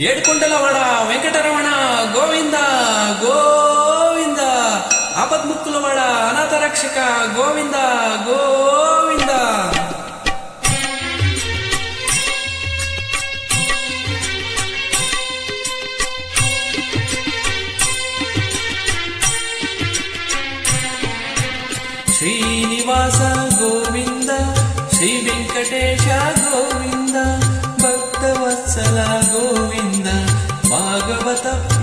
ఏడుకొండలవాడ వెంకటరమణ గోవింద గోవింద. ఆపద్ముక్కులవాడ అనాథ రక్షక గోవింద గోవింద. శ్రీనివాస గోవింద శ్రీ వెంకటేశ గోవింద భక్తవత్సల గోవింద भागवत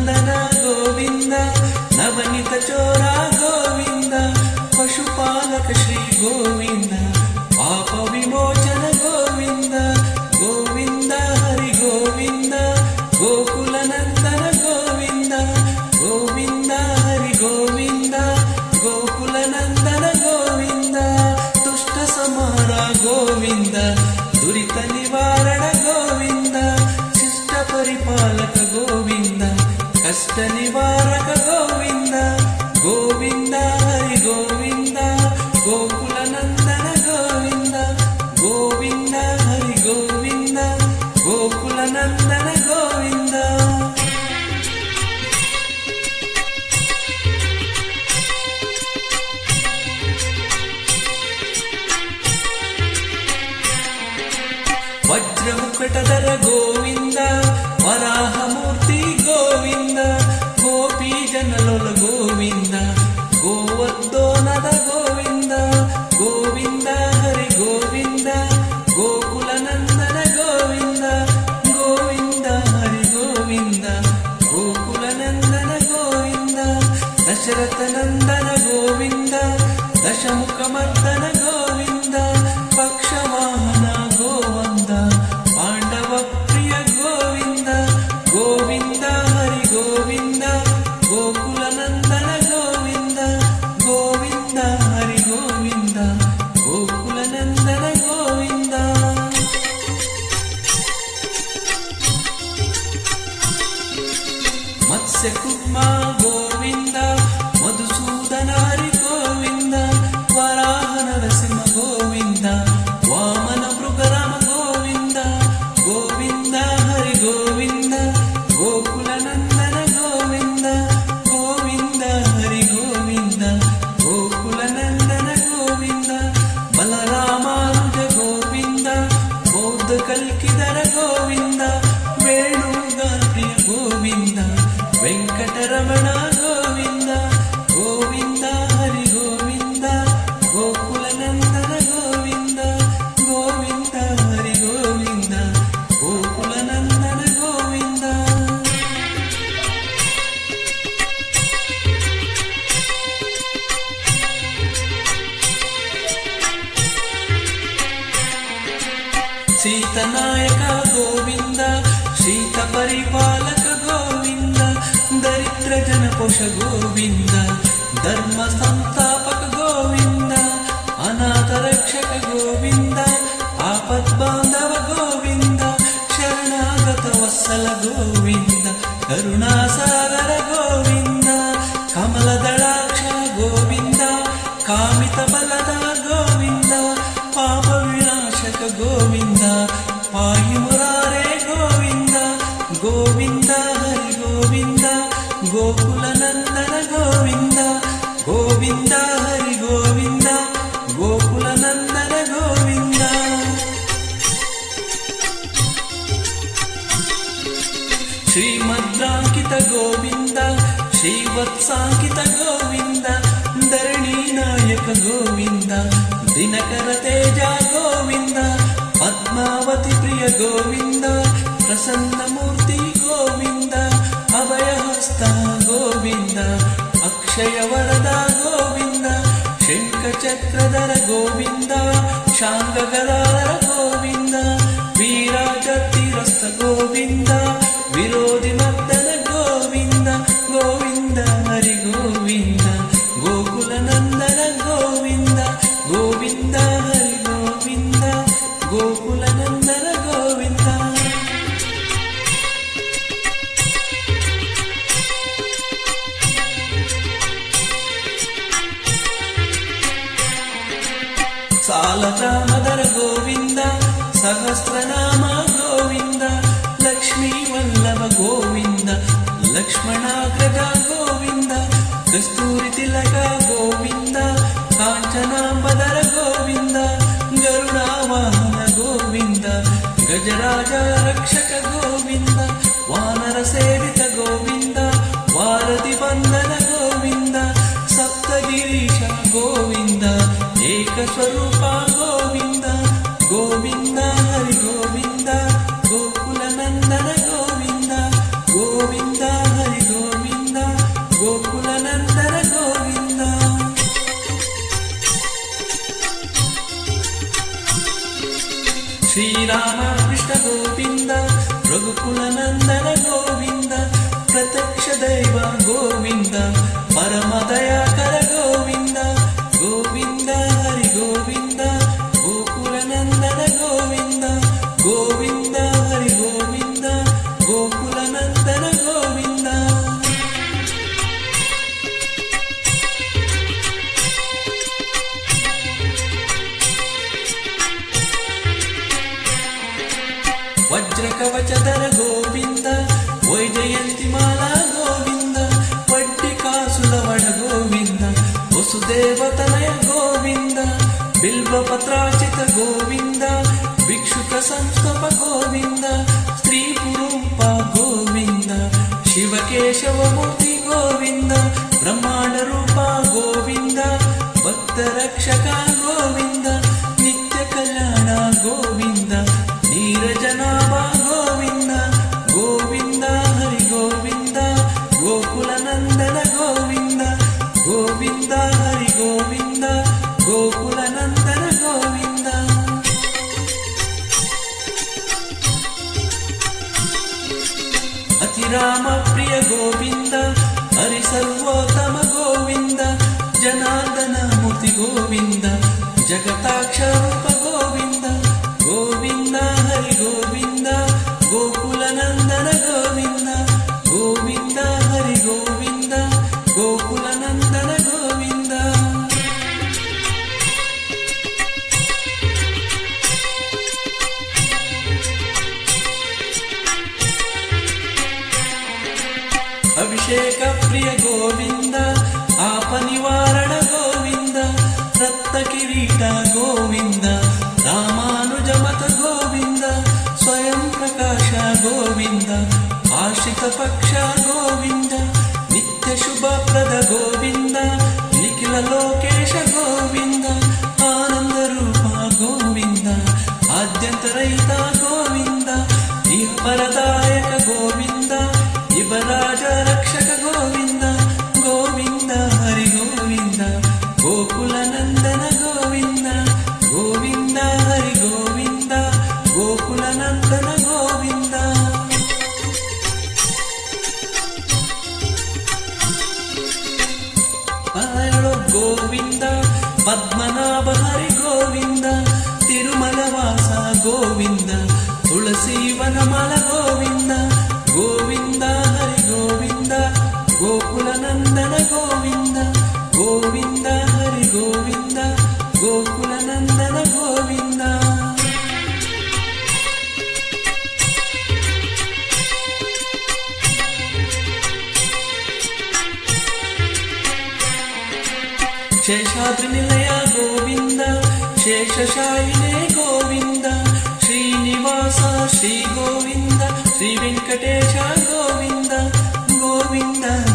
నందన గోవింద నవనిత చోరా గోవింద పశుపాలక శ్రీ గోవింద వజ్రముకటధర గోవింద వరాహమూర్తి గోవింద గోపీ జనలుల గోవింద గోవర్ధోనద గోవింద గోవింద హరి గోవింద గోకుల నందన గోవింద గోవింద హరి గోవింద గోకుల నందన గోవింద దశరథ నందన గోవింద దశముఖమర్దన గోవింద జన పోష గోవింద ధర్మ సంస్థాపక గోవింద అనాథ రక్షక గోవింద ఆపద్ బాంధవ గోవింద శరణాగత వత్సల గోవింద కరుణాసాగర గోవింద కమల దళాక్ష గోవింద కామిత బలద శ్రీమద్రాంకిత గోవింద శ్రీవత్సాంకిత గోవింద ధరణి నాయక గోవింద దినకర తేజ గోవింద పద్మావతి ప్రియ గోవింద ప్రసన్నమూర్తి గోవింద అభయహస్త గోవింద అక్షయ వరద గోవింద శంఖ చక్రధర గోవింద శాంగ గదాధర గోవింద వీరాజతిరస్త గోవింద విరోధి మర్దన గోవింద గోవింద హరి గోవింద గోకుల నందన గోవింద గోవింద హరి గోవింద గోకుల నందన గోవింద. సాలరామధర గోవింద సహస్రనామ గజరాజ రక్షక గోవింద వానర సేవిత గోవింద వారధి వందన గోవింద సప్తగిరీశ గోవింద ఏక స్వరూప గోవింద గోవింద హరి గోవింద గోకుల నందన గోవింద గోవింద హరి గోవింద గోకుల నందన గోవింద. శ్రీరామ గోవింద రఘుకుల నందన గోవింద ప్రత్యక్ష దైవ గోవింద పరమ దయాకర వజ్ర కవచధర గోవింద వైజయంతిమాల గోవింద వడ్డి కాసుల వడ గోవింద వసుదేవతనయ గోవింద బిల్వ పత్రాచిత గోవింద భిక్షుక సంస్థప గోవింద స్త్రీ పురూప గోవింద శివకేశవమూర్తి గోవింద బ్రహ్మాండ రూప గోవింద భక్త రక్షక జనార్దన మూర్తి గోవింద జగతాక్ష కిరీట గోవింద రామానుజమత గోవింద స్వయం ప్రకాశ గోవింద ఆశ్రిత పక్ష గోవింద నిత్య శుభప్రద గోవింద నిఖిల లోకే పద్మనాభ హరి గోవింద తిరుమల వాస గోవింద తులసి వనమల గోవింద గోవింద హరి గోవింద గోకుల నందన గోవింద గోవింద హరి గోవింద గోకుల నందన గోవింద. శేషాద్రి నిలయ శేషశాయినే గోవింద శ్రీనివాస శ్రీ గోవింద శ్రీ వెంకటేశ గోవింద గోవింద.